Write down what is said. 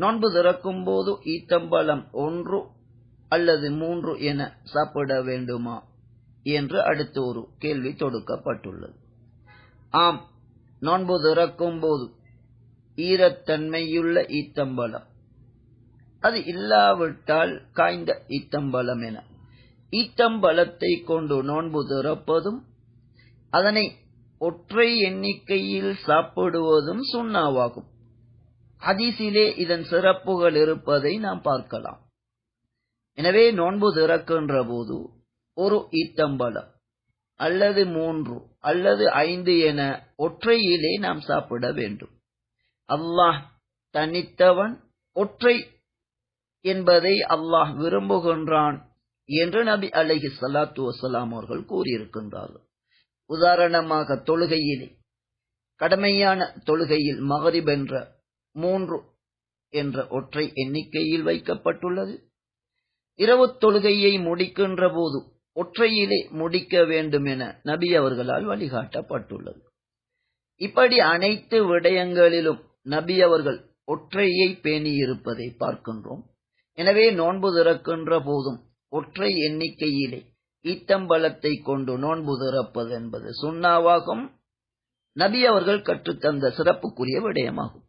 நோன்பு திறக்கும் போது ஈத்தம்பழம் ஒன்று அல்லது மூன்று என சாப்பிட வேண்டுமா என்று அடுத்து ஒரு கேள்வி தொடுக்கப்பட்டுள்ளது. ஆம் நோன்பு திறக்கும் போது ஈரத்தன்மையுள்ள ஈத்தம்பழம். அது இல்லாவிட்டால் காய்ந்த ஈத்தம்பழம் என. ஈத்தம்பழத்தை கொண்டு நோன்பு திறப்பதும் அதனை ஒற்றை எண்ணிக்கையில் சாப்பிடுவதும் சுண்ணாவாகும். ஹதீஸிலே இதன் சிறப்புகள் இருப்பதை நாம் பார்க்கலாம். எனவே நோன்பு திறக்கின்ற போது ஒரு ஈட்டம்பளம் அல்லது மூன்று அல்லது ஐந்து என ஒற்றையிலே நாம் சாப்பிட வேண்டும். அல்லாஹ் தனித்தவன் ஒற்றை என்பதை அல்லாஹ் விரும்புகின்றான் என்று நபி அலஹி சலாத்து வசலாம் அவர்கள் கூறியிருக்கின்றார்கள். உதாரணமாக தொழுகையிலே கடமையான தொழுகையில் மகரிப் என்ற மூன்று என்ற ஒற்றை எண்ணிக்கையில் வைக்கப்பட்டுள்ளது. இரவு தொழுகையை முடிக்கின்ற போது ஒற்றையிலே முடிக்க வேண்டும் என நபி அவர்களால் வழிகாட்டப்பட்டுள்ளது. இப்படி அனைத்து விடயங்களிலும் நபி அவர்கள் ஒற்றையை பேணியிருப்பதை பார்க்கின்றோம். எனவே நோன்பு திறக்கின்ற போதும் ஒற்றை எண்ணிக்கையிலே ஈத்தம்பலத்தை கொண்டு நோன்பு திறப்பது என்பது சுண்ணாவாகும். நபி அவர்கள் கற்றுத்தந்த சிறப்புக்குரிய விடயமாகும்.